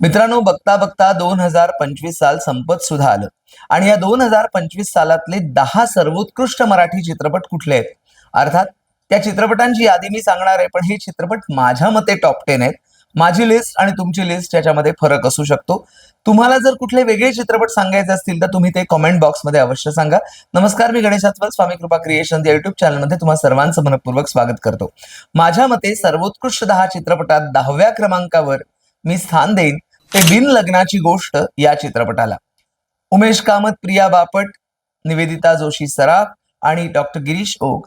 मित्रांनो बघता बघता दोन हजार पंचवीस साल संपत सुद्धा आलं. आणि या दोन हजार पंचवीस सालातले दहा सर्वोत्कृष्ट मराठी चित्रपट कुठले आहेत? अर्थात त्या चित्रपटांची यादी मी सांगणार आहे पण हे चित्रपट माझ्या मते टॉप टेन आहेत. माझी लिस्ट आणि तुमची लिस्ट याच्यामध्ये फरक असू शकतो. तुम्हाला जर कुठले वेगळे चित्रपट सांगायचे असतील तर तुम्ही ते कमेंट बॉक्समध्ये अवश्य सांगा. नमस्कार मी गणेश स्वामी कृपा क्रिएशन या युट्यूब चॅनलमध्ये तुम्हाला सर्वांचं मनपूर्वक स्वागत करतो. माझ्या मते सर्वोत्कृष्ट दहा चित्रपटात दहाव्या क्रमांकावर मी स्थान देईन. ते बिन लग्नाची गोष्ट या चित्रपटाला. उमेश कामत प्रिया बापट निवेदिता जोशी सराफ आणि डॉक्टर गिरीश ओक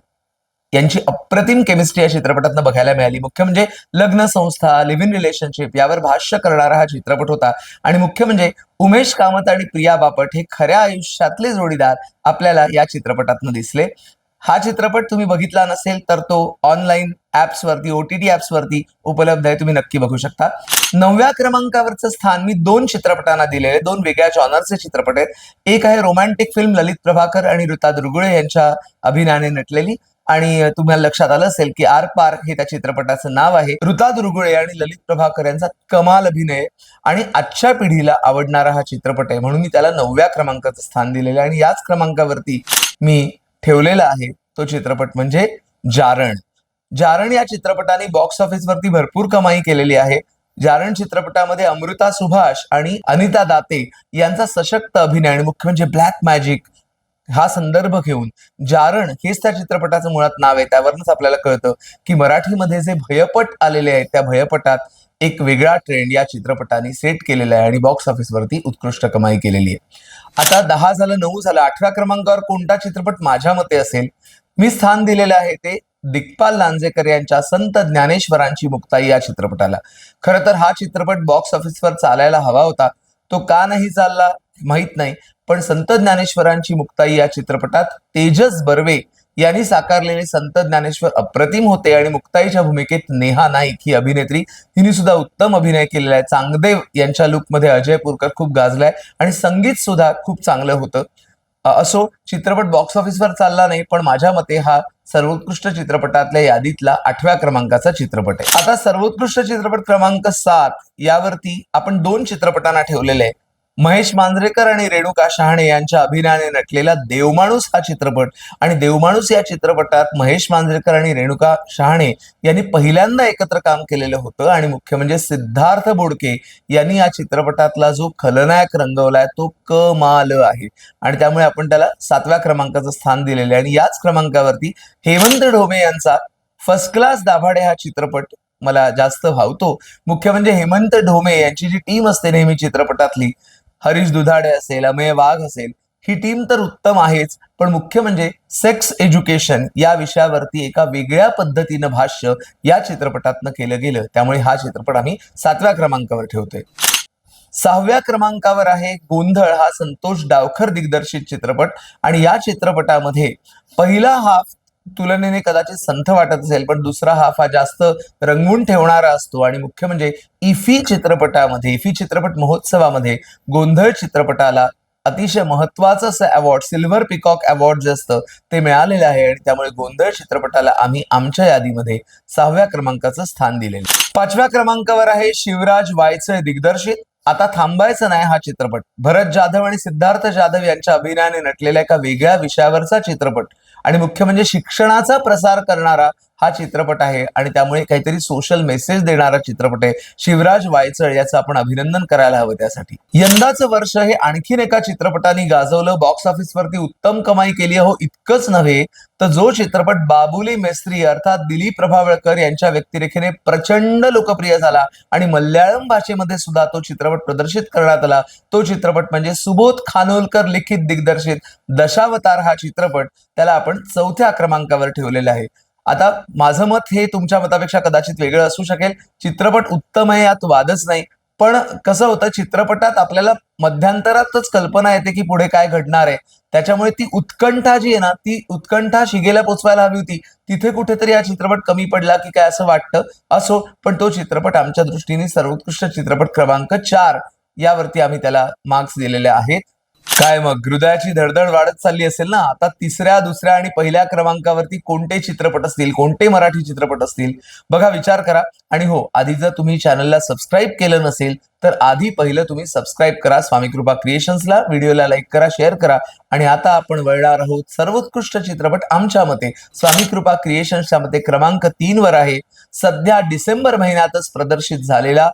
यांची अप्रतिम केमिस्ट्री या चित्रपटातनं बघायला मिळाली. मुख्य म्हणजे लग्न संस्था लिव्ह इन रिलेशनशिप यावर भाष्य करणारा हा चित्रपट होता. आणि मुख्य म्हणजे उमेश कामत आणि प्रिया बापट हे खऱ्या आयुष्यातले जोडीदार आपल्याला या चित्रपटातनं दिसले. हा चित्रपट तुम्ही बघितला नसेल तर तो ऑनलाईन ऍप्सवरती ओ टी टी ऍप्सवरती उपलब्ध आहे. तुम्ही नक्की बघू शकता. नवव्या क्रमांकावरचं स्थान मी दोन चित्रपटांना दिलेले दोन वेगळ्या जॉनरचे चित्रपट आहेत. एक आहे रोमॅन्टिक फिल्म ललित प्रभाकर आणि ऋता दुर्गुळे यांच्या अभिनयाने नटलेली. आणि तुम्हाला लक्षात आलं असेल की आर पार हे त्या चित्रपटाचं नाव आहे. ऋता दुर्गुळे आणि ललित प्रभाकर यांचा कमाल अभिनय आणि आजच्या पिढीला आवडणारा हा चित्रपट आहे. म्हणून मी त्याला नवव्या क्रमांकाचं स्थान दिलेलं आहे. आणि याच क्रमांकावरती मी ठेवलेला आहे तो चित्रपट म्हणजे जारण. जारण या चित्रपटाने बॉक्स ऑफिसवरती भरपूर कमाई केलेली आहे. जारण चित्रपटामध्ये अमृता सुभाष आणि अनिता दाते यांचा सशक्त अभिनय आणि मुख्य म्हणजे ब्लॅक मॅजिक हा संदर्भ घेऊन जारण हेच त्या चित्रपटाचं मुळात नाव आहे. त्यावरूनच आपल्याला कळतं की मराठीमध्ये जे भयपट आलेले आहेत त्या भयपटात एक वेगळा ट्रेंड या चित्रपटाने सेट केलेला आहे आणि बॉक्स ऑफिसवरती उत्कृष्ट कमाई केलेली आहे. आता दहा झालं नऊ झालं अठरा क्रमांकावर कोणता चित्रपट माझ्या मते असेल? मी स्थान दिलेलं आहे ते दिग्पाल लांजेकर यांच्या संत ज्ञानेश्वरांची मुक्ताई या चित्रपटाला. खरं तर हा चित्रपट बॉक्स ऑफिसवर चालायला हवा होता. तो का नाही चालला माहीत नाही पण संत ज्ञानेश्वरांची मुक्ताई या चित्रपटात तेजस बर्वे यांनी साकारलेले संत ज्ञानेश्वर अप्रतिम होते आणि मुक्ताईच्या भूमिकेत नेहा नाईक ही अभिनेत्री हिने सुद्धा उत्तम अभिनय केलेला आहे. चांगदेव यांच्या लुकमध्ये अजय पुरकर खूप गाजलाय आणि संगीत सुद्धा खूप चांगलं होतं. असो चित्रपट बॉक्स ऑफिसवर चालला नाही पण माझ्या मते हा सर्वोत्कृष्ट चित्रपटातल्या यादीतला आठव्या क्रमांकाचा चित्रपट आहे. आता सर्वोत्कृष्ट चित्रपट क्रमांक सात यावरती आपण दोन चित्रपटांना ठेवलेले आहे महेश मांजरेकर आणि रेणुका शहाणे यांच्या अभिनयाने नटलेला देवमाणूस हा चित्रपट. आणि देवमाणूस या चित्रपटात महेश मांजरेकर आणि रेणुका शहाणे यांनी पहिल्यांदा एकत्र काम केलेलं होतं. आणि मुख्य म्हणजे सिद्धार्थ बोडके यांनी या चित्रपटातला जो खलनायक रंगवलाय तो कमाल आहे. आणि त्यामुळे आपण त्याला सातव्या क्रमांकाचं स्थान दिलेलं आहे. आणि याच क्रमांकावरती हेमंत ढोमे यांचा फर्स्ट क्लास दाभाडे हा चित्रपट मला जास्त भावतो. मुख्य म्हणजे हेमंत ढोमे यांची जी टीम असते नेहमी चित्रपटातली हरीश दुधाडे असेल अमेय वाघ असेल ही टीम तर उत्तम आहेच. पण मुख्य म्हणजे सेक्स एज्युकेशन या विषयावरती एका वेगळ्या पद्धतीनं भाष्य या चित्रपटातनं केलं गेलं. त्यामुळे हा चित्रपट आम्ही सातव्या क्रमांकावर ठेवतोय. सहाव्या क्रमांकावर आहे गोंधळ हा संतोष डावखर दिग्दर्शित चित्रपट. आणि या चित्रपटामध्ये पहिला हाफ तुलनेने कदाचित संथ वाटत असेल पण दुसरा हाफ हा जास्त रंगवून ठेवणारा असतो. आणि मुख्य म्हणजे इफी चित्रपटामध्ये इफी चित्रपट महोत्सवामध्ये गोंधळ चित्रपटाला अतिशय महत्वाचं असं अवॉर्ड सिल्वर पिकॉक अवॉर्ड जे असतं ते मिळालेलं आहे. आणि त्यामुळे गोंधळ चित्रपटाला आम्ही आमच्या यादीमध्ये सहाव्या क्रमांकाचं स्थान दिलेलं पाचव्या क्रमांकावर आहे शिवराज वायचे दिग्दर्शित. आता थांबायचं नाही हा चित्रपट. भरत जाधव आणि सिद्धार्थ जाधव यांच्या अभिनयाने नटलेल्या एका वेगळ्या विषयावरचा चित्रपट. आणि मुख्य म्हणजे शिक्षणाचा प्रसार करणारा हा चित्रपट आहे आणि त्यामुळे काहीतरी सोशल मेसेज देणारा चित्रपट आहे. शिवराज वायचळ याचं आपण अभिनंदन करायला हवं त्यासाठी. यंदाचं वर्ष हे आणखीन एका चित्रपटाने गाजवलं. बॉक्स ऑफिसवरती उत्तम कमाई केली. हो इतकंच नव्हे तर जो चित्रपट बाबुली मेस्त्री अर्थात दिलीप प्रभावळकर यांच्या व्यक्तिरेखेने प्रचंड लोकप्रिय झाला आणि मल्याळम भाषेमध्ये सुद्धा तो चित्रपट प्रदर्शित करण्यात आला. तो चित्रपट म्हणजे सुबोध खानोलकर लिखित दिग्दर्शित दशावतार हा चित्रपट त्याला आपण चौथ्या क्रमांकावर ठेवलेला आहे. आता माझं मत हे तुमच्या मतापेक्षा कदाचित वेगळं असू शकेल. चित्रपट उत्तम आहे यात वादच नाही. पण कसं होतं चित्रपटात आपल्याला मध्यांतरातच कल्पना येते की पुढे काय घडणार आहे. त्याच्यामुळे ती उत्कंठा जी आहे ना ती उत्कंठा शिगेला पोचवायला हवी होती. तिथे कुठेतरी हा चित्रपट कमी पडला की काय असं वाटतं? असो पण तो चित्रपट आमच्या दृष्टीने सर्वोत्कृष्ट चित्रपट क्रमांक चार यावरती आम्ही त्याला मार्क्स दिलेले आहेत. काय मग? हृदयाची धडधड वाढत चालली असेल ना आता तिसऱ्या दुसऱ्या आणि पहिल्या क्रमांकावरती कोणते चित्रपट असतील कोणते मराठी चित्रपट असतील? बघा विचार करा. आणि हो आधी जर तुम्ही चॅनलला सबस्क्राईब केलं नसेल तर आधी पहिलं तुम्ही सबस्क्राईब करा. स्वामी कृपा क्रिएशन्सला व्हिडिओला लाईक करा शेअर करा. आणि आता आपण वळणार आहोत सर्वोत्कृष्ट चित्रपट आमच्या मते. स्वामी कृपा क्रिएशन्सच्या मते क्रमांक तीन वर आहे. सध्या डिसेंबर महिन्यातच प्रदर्शित झालेला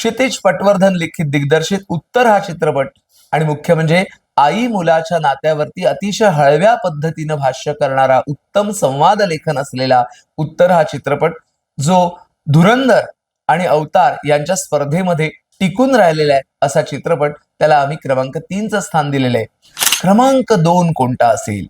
क्षितिज पटवर्धन लिखित दिग्दर्शित उत्तर हा चित्रपट आणि मुख्य म्हणजे आई मुलाच्या नात्यावरती अतिशय हळव्या पद्धतीनं भाष्य करणारा उत्तम संवाद लेखन असलेला उत्तर हा चित्रपट जो धुरंधर आणि अवतार यांच्या स्पर्धेमध्ये टिकून राहिलेला आहे असा चित्रपट त्याला आम्ही क्रमांक तीनचं स्थान दिलेलं आहे. क्रमांक दोन कोणता असेल?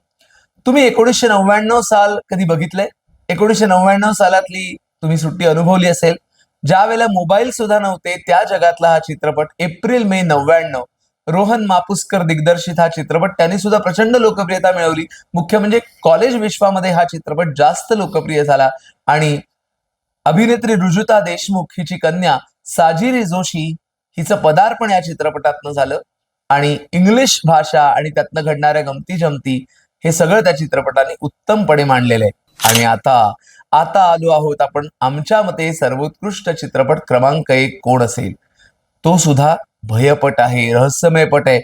तुम्ही एकोणीसशे नव्याण्णव साल कधी बघितलंय? एकोणीसशे नव्याण्णव सालातली तुम्ही सुट्टी अनुभवली असेल? ज्या वेळेला मोबाईल सुद्धा नव्हते त्या जगातला हा चित्रपट एप्रिल मे नव्याण्णव रोहन मापुसकर दिग्दर्शित हा चित्रपट त्यांनी सुद्धा प्रचंड लोकप्रियता मिळवली. मुख्य म्हणजे कॉलेज विश्वामध्ये हा चित्रपट जास्त लोकप्रिय झाला. आणि अभिनेत्री रुजुता देशमुख हिची कन्या साजिरी जोशी हिचं पदार्पण या चित्रपटातनं झालं. आणि इंग्लिश भाषा आणि त्यातनं घडणाऱ्या गमती जमती हे सगळं त्या चित्रपटाने उत्तमपणे मांडलेलं आहे. आणि आता आता आलो आहोत आपण आमच्या मते सर्वोत्कृष्ट चित्रपट क्रमांक एक कोण असेल? तो सुद्धा भयपट आहे रहस्यमयपट आहे.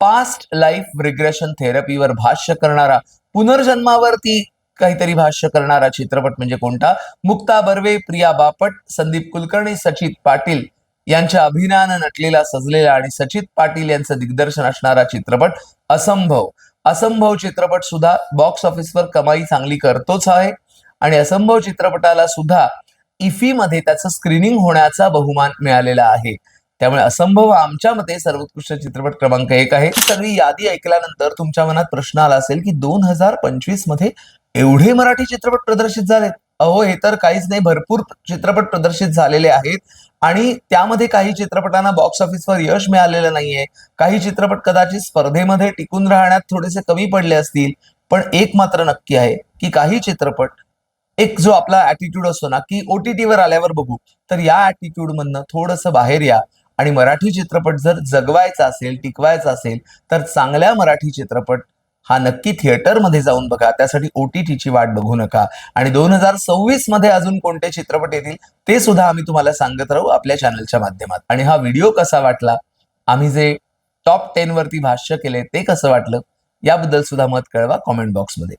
पास्ट लाईफ रिग्रेशन थेरपीवर भाष्य करणारा पुनर्जन्मावरती काहीतरी भाष्य करणारा चित्रपट म्हणजे कोणता? मुक्ता बर्वे प्रिया बापट संदीप कुलकर्णी सचित पाटील यांच्या अभिनयानं नटलेला सजलेला आणि सचित पाटील यांचं दिग्दर्शन असणारा चित्रपट असंभव. असंभव चित्रपट सुद्धा बॉक्स ऑफिसवर कमाई चांगली करतोच आहे. आणि असंभव चित्रपटाला सुद्धा इफी मध्ये त्याचं स्क्रीनिंग होण्याचा बहुमान मिळालेला आहे. त्यामुळे असंभव आमच्या मते सर्वोत्कृष्ट चित्रपट क्रमांक एक आहे. सगळी यादी ऐकल्यानंतर तुमच्या मनात प्रश्न आला असेल की दोन हजार पंचवीसमध्ये एवढे मराठी चित्रपट प्रदर्शित झालेत? अहो हे तर काहीच नाही. भरपूर चित्रपट प्रदर्शित झालेले आहेत. आणि त्यामध्ये काही चित्रपटांना बॉक्स ऑफिसवर यश मिळालेलं नाहीये. काही चित्रपट कदाचित स्पर्धेमध्ये टिकून राहण्यात थोडेसे कमी पडले असतील. पण एक मात्र नक्की आहे की काही चित्रपट एक जो आपला ऍटिट्यूड असतो ना की OTT वर आल्यावर बघू. तर या ऍटिट्यूड मधनं थोडंसं बाहेर या. आणि मराठी चित्रपट जर जगवायचा असेल टिकवायचा असेल तर चांगल्या मराठी चित्रपट हा नक्की थिएटरमध्ये जाऊन बघा. त्यासाठी ओटीटीची वाट बघू नका. आणि दोन हजार सव्वीसमध्ये अजून कोणते चित्रपट येतील ते सुद्धा आम्ही तुम्हाला सांगत राहू आपल्या चॅनलच्या माध्यमात. आणि हा व्हिडिओ कसा वाटला? आम्ही जे टॉप टेन वरती भाष्य केले ते कसं वाटलं? याबद्दल सुद्धा मत कळवा कॉमेंट बॉक्समध्ये